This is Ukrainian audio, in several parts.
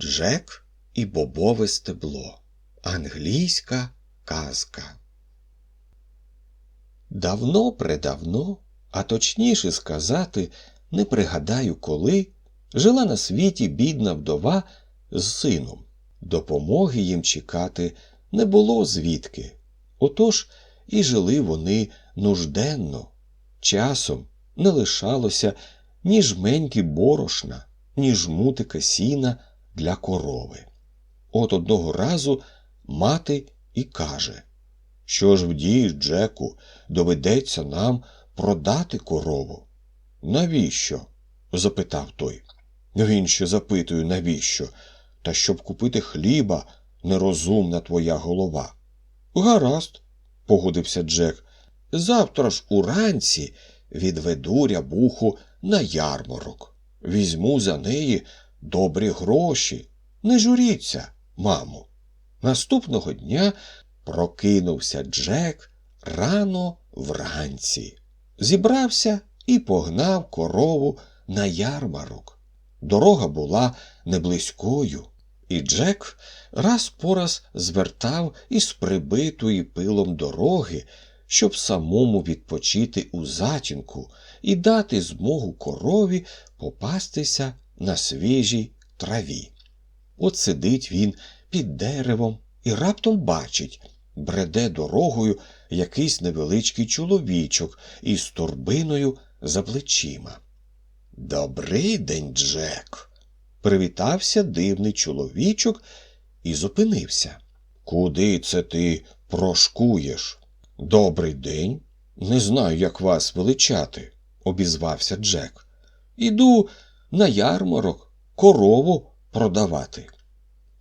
Джек і бобове стебло. Англійська казка. Давно предавно, а точніше сказати, не пригадаю коли, жила на світі бідна вдова з сином. Допомоги їм чекати не було звідки. Отож і жили вони нужденно. Часом не лишалося ні жменьки борошна, ні жмутика сіна для корови. От одного разу мати і каже, що ж вдієш, Джеку, доведеться нам продати корову. Навіщо? запитав той. Він ще запитує, навіщо? Та щоб купити хліба, нерозумна твоя голова. Гаразд, погодився Джек. Завтра ж уранці відведу рябуху на ярмарок. Візьму за неї добрі гроші. Не журіться, мамо. Наступного дня прокинувся Джек рано вранці. Зібрався і погнав корову на ярмарок. Дорога була неблизькою, і Джек раз по раз звертав із прибитої пилом дороги, щоб самому відпочити у затінку і дати змогу корові попастися на свіжій траві. От сидить він під деревом і раптом бачить, бреде дорогою якийсь невеличкий чоловічок із торбиною за плечима. Добрий день, Джек. Привітався дивний чоловічок і зупинився. Куди це ти прошкуєш? Добрий день. Не знаю, як вас величати, обізвався Джек. Іду на ярмарок корову продавати.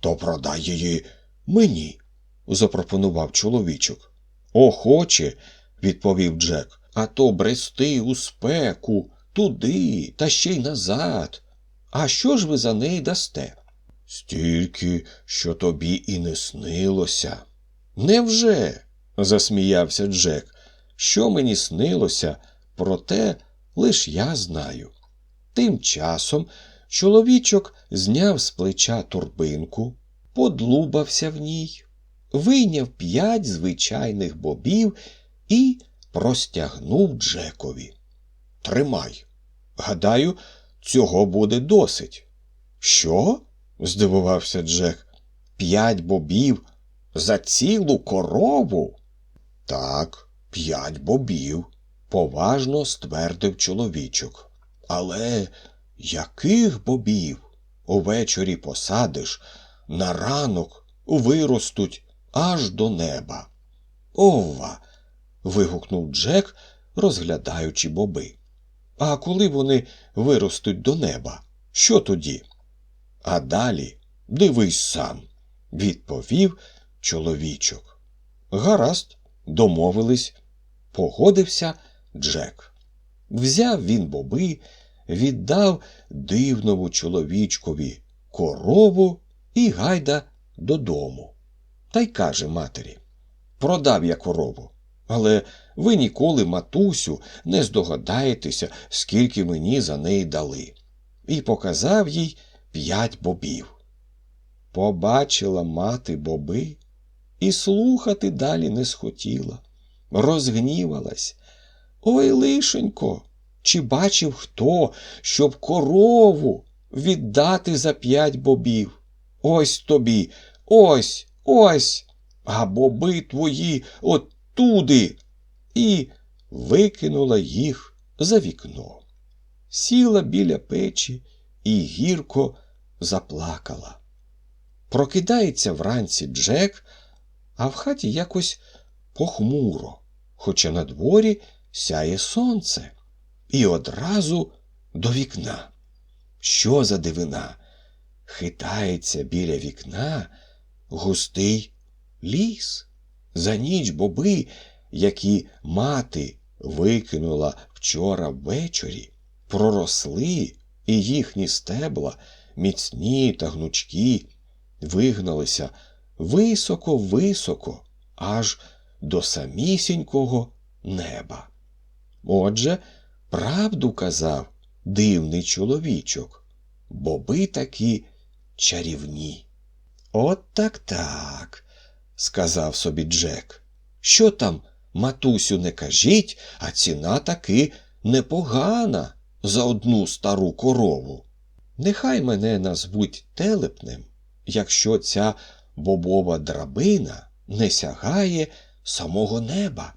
То продай її мені, запропонував чоловічок. Охоче, відповів Джек, а то брести у спеку, туди та ще й назад. А що ж ви за неї дасте? Стільки, що тобі і не снилося. Невже? засміявся Джек. Що мені снилося, проте лиш я знаю. Тим часом чоловічок зняв з плеча торбинку, подлубався в ній, вийняв п'ять звичайних бобів і простягнув Джекові. Тримай. Гадаю, цього буде досить. Що? здивувався Джек. П'ять бобів за цілу корову? Так, п'ять бобів, поважно ствердив чоловічок. Але яких бобів? Увечері посадиш, на ранок виростуть аж до неба. Ова. вигукнув Джек, розглядаючи боби. А коли вони виростуть до неба, що тоді? А далі дивись сам, відповів чоловічок. Гаразд, домовились, погодився Джек. Взяв він боби, віддав дивному чоловічкові корову і гайда додому. Та й каже матері Продав я корову, але ви ніколи, матусю, не здогадаєтеся, скільки мені за неї дали. І показав їй п'ять бобів. Побачила мати боби і слухати далі не схотіла, розгнівалась. Ой, лишенько, чи бачив хто, щоб корову віддати за п'ять бобів? Ось тобі, ось, ось, а боби твої оттуди. І викинула їх за вікно. Сіла біля печі і гірко заплакала. Прокидається вранці Джек, а в хаті якось похмуро, хоча на дворі сяє сонце, і одразу до вікна. Що за дивина? Хитається біля вікна густий ліс. За ніч боби, які мати викинула вчора ввечері, проросли, і їхні стебла, міцні та гнучкі, вигналися високо-високо, аж до самісінького неба. Отже, правду казав дивний чоловічок, боби таки чарівні. От так так, сказав собі Джек. Що там, матусю, не кажіть, а ціна таки непогана за одну стару корову. Нехай мене назвуть телепнем, якщо ця бобова драбина не сягає самого неба.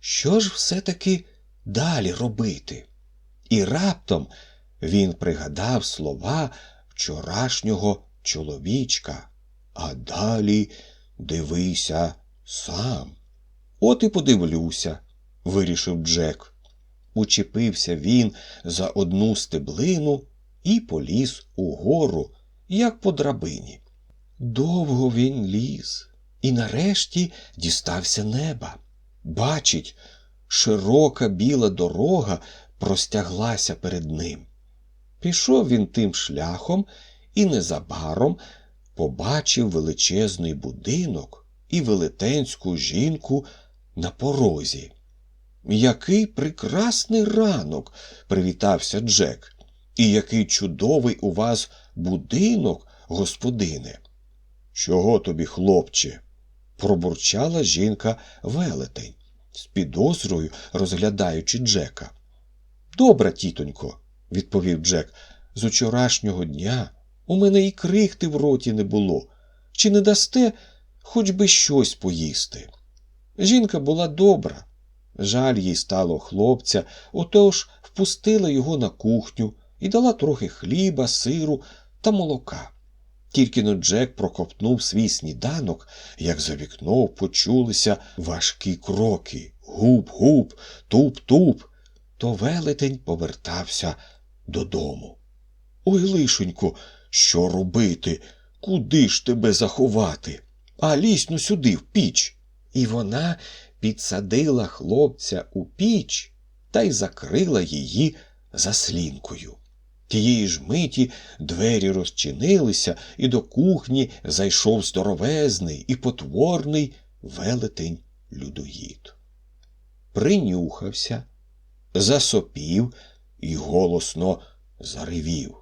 Що ж все-таки далі робити? І раптом він пригадав слова вчорашнього чоловічка. А далі дивися сам. От і подивлюся, вирішив Джек. Учепився він за одну стеблину і поліз угору, як по драбині. Довго він ліз і нарешті дістався неба. Бачить, широка біла дорога простяглася перед ним. Пішов він тим шляхом і незабаром побачив величезний будинок і велетенську жінку на порозі. Який прекрасний ранок, привітався Джек. І який чудовий у вас будинок, господине. Чого тобі, хлопче? пробурчала жінка велетень, з підозрою розглядаючи Джека. Добра, тітонько, відповів Джек, з учорашнього дня у мене і крихти в роті не було. Чи не дасте хоч би щось поїсти? Жінка була добра. Жаль їй стало хлопця, отож впустила його на кухню і дала трохи хліба, сиру та молока. Тільки но Джек прокопнув свій сніданок, як за вікно почулися важкі кроки гуп-гуп, туп-туп, то велетень повертався додому. Ой, лишенько, що робити? Куди ж тебе заховати? А лізь ну сюди, в піч. І вона підсадила хлопця у піч та й закрила її заслінкою. Тієї ж миті двері розчинилися, і до кухні зайшов здоровезний і потворний велетень людоїд. Принюхався, засопів і голосно заревів.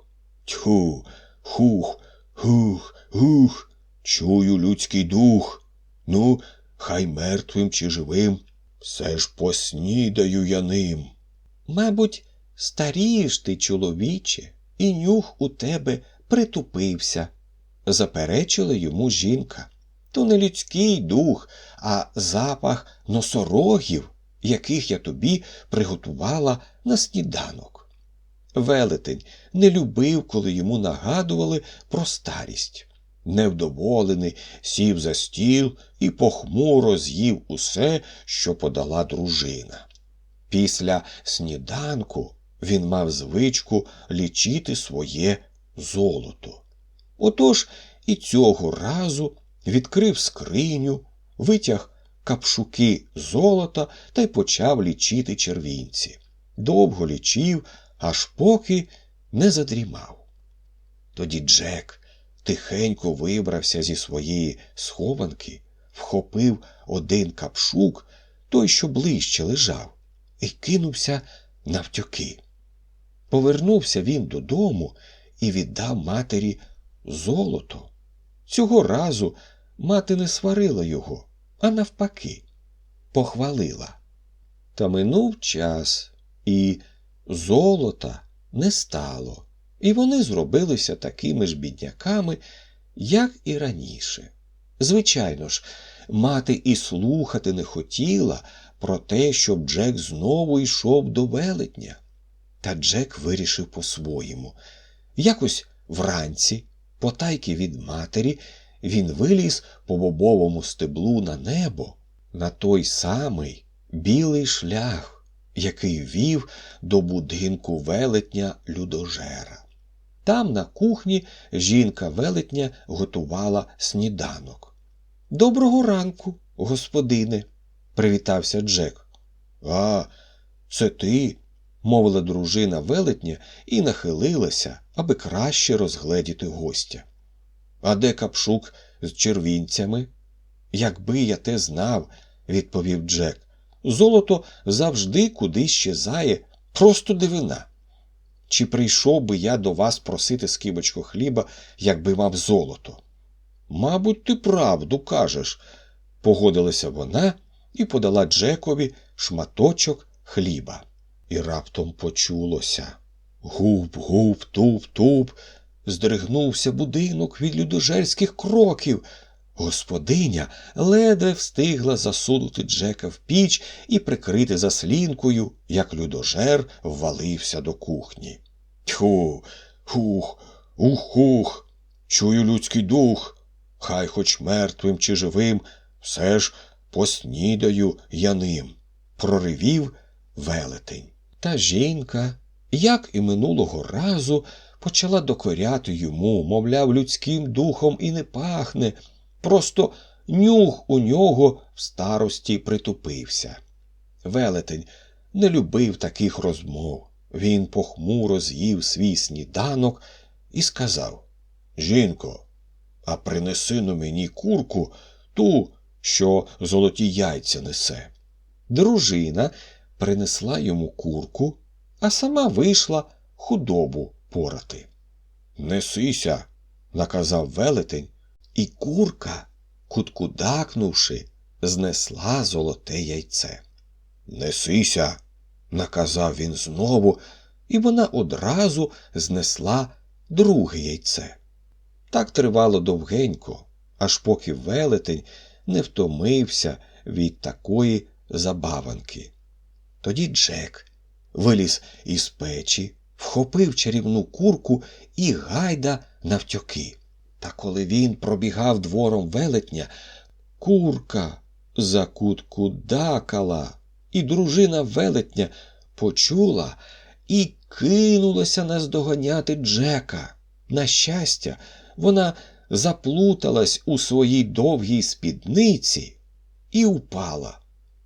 Тьху, хух, хух, хух, чую людський дух. Ну, хай мертвим чи живим, все ж поснідаю я ним. Мабуть, старієш ти, чоловіче, і нюх у тебе притупився, заперечила йому жінка. То не людський дух, а запах носорогів, яких я тобі приготувала на сніданок. Велетень не любив, коли йому нагадували про старість. Невдоволений, сів за стіл і похмуро з'їв усе, що подала дружина. Після сніданку він мав звичку лічити своє золото. Отож і цього разу відкрив скриню, витяг капшуки золота та й почав лічити червінці. Довго лічив, аж поки не задрімав. Тоді Джек тихенько вибрався зі своєї схованки, вхопив один капшук, той, що ближче лежав, і кинувся навтьоки. Повернувся він додому і віддав матері золото. Цього разу мати не сварила його, а навпаки, похвалила. Та минув час, і золота не стало, і вони зробилися такими ж бідняками, як і раніше. Звичайно ж, мати і слухати не хотіла про те, щоб Джек знову йшов до велетня. Та Джек вирішив по-своєму. Якось вранці, потайки від матері, він виліз по бобовому стеблу на небо, на той самий білий шлях, який вів до будинку велетня людожера. Там, на кухні, жінка велетня готувала сніданок. Доброго ранку, господине, привітався Джек. А, це ти? Мовила дружина велетня і нахилилася, аби краще розгледіти гостя. А де капшук з червінцями? Якби я те знав, відповів Джек. Золото завжди кудись щезає, просто дивина. чи прийшов би я до вас просити скибочку хліба, якби мав золото? Мабуть, ти правду кажеш, погодилася вона і подала Джекові шматочок хліба. І раптом почулося. Гуп, гуп, туп, туп. Здригнувся будинок від людожерських кроків. Господиня ледве встигла засунути Джека в піч і прикрити заслінкою, як людожер ввалився до кухні. Тьху, хух, ух-хух, чую людський дух. Хай хоч мертвим чи живим, все ж поснідаю я ним, проривів велетень. Та жінка, як і минулого разу, почала докоряти йому, мовляв, людським духом і не пахне. Просто нюх у нього в старості притупився. Велетень не любив таких розмов. Він похмуро з'їв свій сніданок і сказав Жінко, а принеси на мені курку ту, що золоті яйця несе. Дружина принесла йому курку, а сама вийшла худобу порати. Несися, наказав велетень, і курка, куткудакнувши, знесла золоте яйце. Несися, наказав він знову, і вона одразу знесла друге яйце. Так тривало довгенько, аж поки велетень не втомився від такої забаванки. Тоді Джек виліз із печі, вхопив чарівну курку і гайда навтьоки. Та коли він пробігав двором велетня, курка закуткудакала, і дружина велетня почула і кинулася наздоганяти Джека. На щастя, вона заплуталась у своїй довгій спідниці і упала.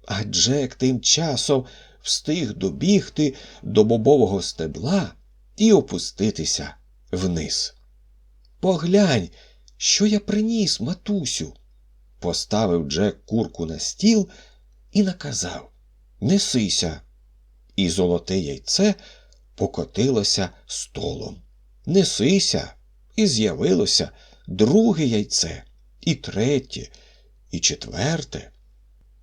А Джек тим часом встиг добігти до бобового стебла і опуститися вниз. Поглянь, що я приніс, матусю. Поставив Джек курку на стіл і наказав Несися. І золоте яйце покотилося столом. Несися, і з'явилося друге яйце, і третє, і четверте.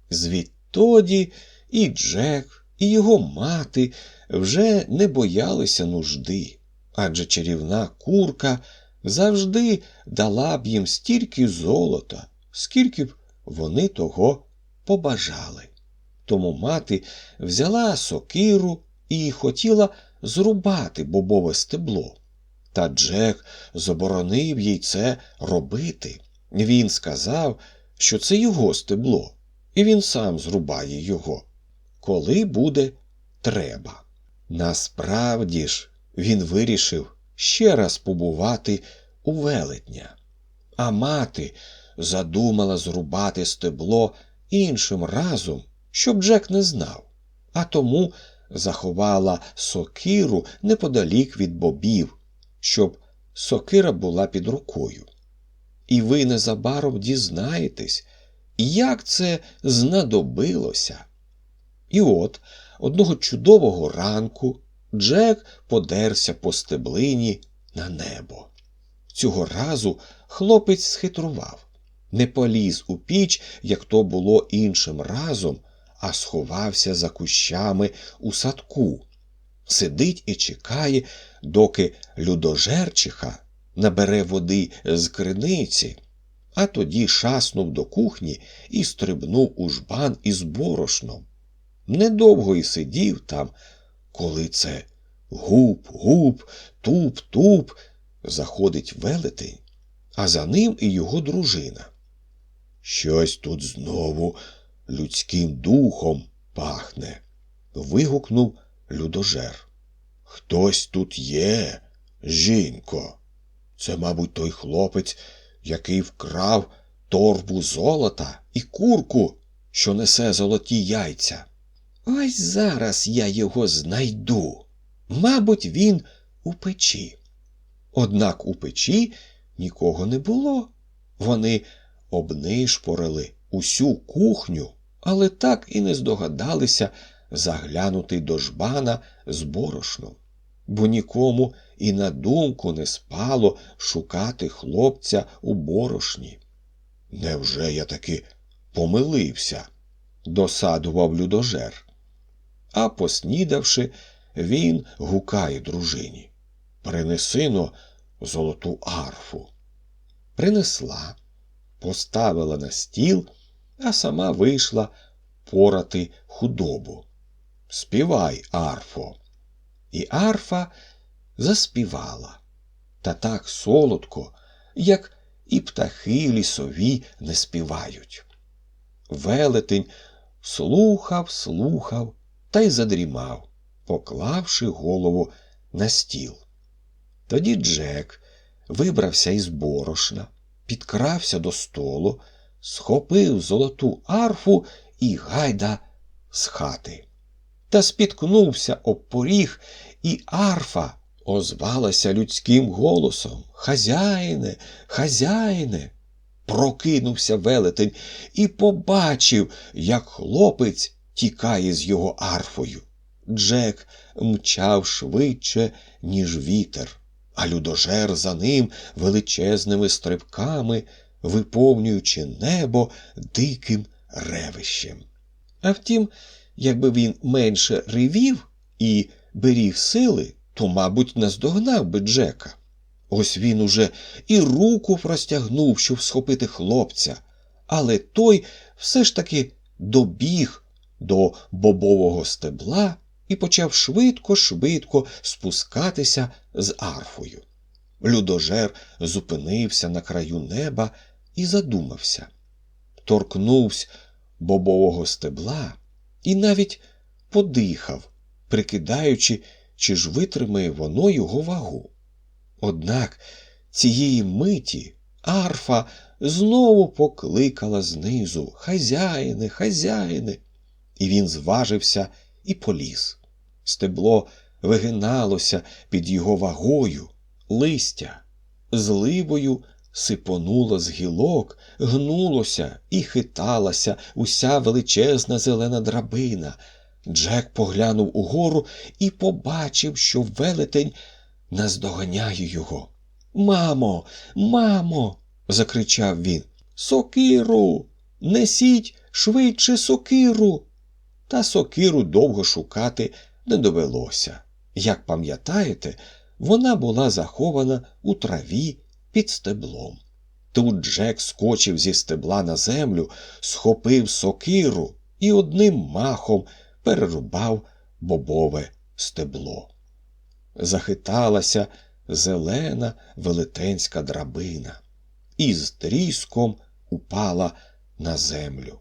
Звідтоді і Джек, і його мати вже не боялися нужди, адже чарівна курка завжди дала б їм стільки золота, скільки б вони того побажали. Тому мати взяла сокиру і хотіла зрубати бобове стебло. Та Джек заборонив їй це робити. Він сказав, що це його стебло, і він сам зрубає його, коли буде треба. Насправді ж, він вирішив ще раз побувати у велетня. А мати задумала зрубати стебло іншим разом, щоб Джек не знав, а тому заховала сокиру неподалік від бобів, щоб сокира була під рукою. І ви незабаром дізнаєтесь, як це знадобилося. І от одного чудового ранку Джек подерся по стеблині на небо. Цього разу хлопець схитрував, не поліз у піч, як то було іншим разом, а сховався за кущами у садку. Сидить і чекає, доки людожерчиха набере води з криниці, а тоді шаснув до кухні і стрибнув у жбан із борошном. Недовго й сидів там, коли це гуп-гуп, туп-туп заходить велетень, а за ним і його дружина. Щось тут знову людським духом пахне. вигукнув людожер. Хтось тут є, жінко. Це, мабуть, той хлопець, який вкрав торбу золота і курку, що несе золоті яйця. Ось зараз я його знайду. Мабуть, він у печі. Однак у печі нікого не було. Вони обнишпорили усю кухню, але так і не здогадалися заглянути до жбана з борошном. бо нікому і на думку не спало шукати хлопця у борошні. Невже я таки помилився? досадував людожер. А поснідавши, він гукає дружині. Принеси но золоту арфу. Принесла, поставила на стіл, а сама вийшла порати худобу. Співай, арфо. І арфа заспівала. Та так солодко, як і птахи лісові не співають. Велетень слухав, слухав та й задрімав, поклавши голову на стіл. Тоді Джек вибрався із борошна, підкрався до столу, схопив золоту арфу і гайда з хати. Та спіткнувся об поріг, і арфа озвалася людським голосом Хазяїне, хазяїне. Прокинувся велетень і побачив, як хлопець тікає з його арфою. Джек мчав швидше, ніж вітер, а людожер за ним величезними стрибками, виповнюючи небо диким ревищем. А втім, якби він менше ревів і беріг сили, то, мабуть, наздогнав би Джека. Ось він уже і руку простягнув, щоб схопити хлопця, але той все ж таки добіг до бобового стебла і почав швидко-швидко спускатися з арфою. Людожер зупинився на краю неба і задумався. Торкнувся бобового стебла і навіть подихав, прикидаючи, чи ж витримає воно його вагу. Однак цієї миті арфа знову покликала знизу Хазяїне, хазяїне, і він зважився і поліз. Стебло вигиналося під його вагою, листя зливою сипонуло з гілок, гнулося і хиталася уся величезна зелена драбина. Джек поглянув угору і побачив, що велетень наздоганяє його. Мамо, мамо, закричав він. Сокиру, несіть швидше сокиру. Та сокиру довго шукати не довелося. Як пам'ятаєте, вона була захована у траві під стеблом. Тут Джек скочив зі стебла на землю, схопив сокиру і одним махом перерубав бобове стебло. Захиталася зелена велетенська драбина і з тріском упала на землю.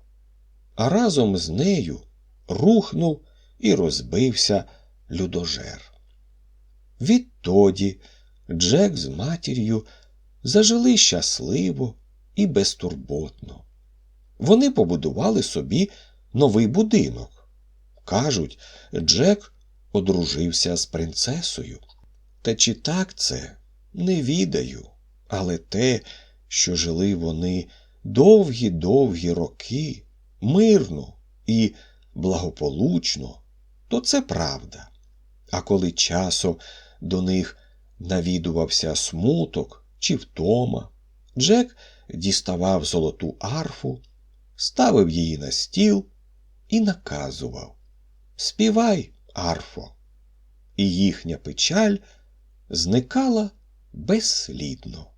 А разом з нею рухнув і розбився людожер. Відтоді Джек з матір'ю зажили щасливо і безтурботно. Вони побудували собі новий будинок. Кажуть, Джек одружився з принцесою. Та чи так це не відаю, але те, що жили вони довгі-довгі роки, мирно і благополучно, то це правда. А коли часом до них навідувався смуток чи втома, Джек діставав золоту арфу, ставив її на стіл і наказував Співай, арфо. І їхня печаль зникала безслідно.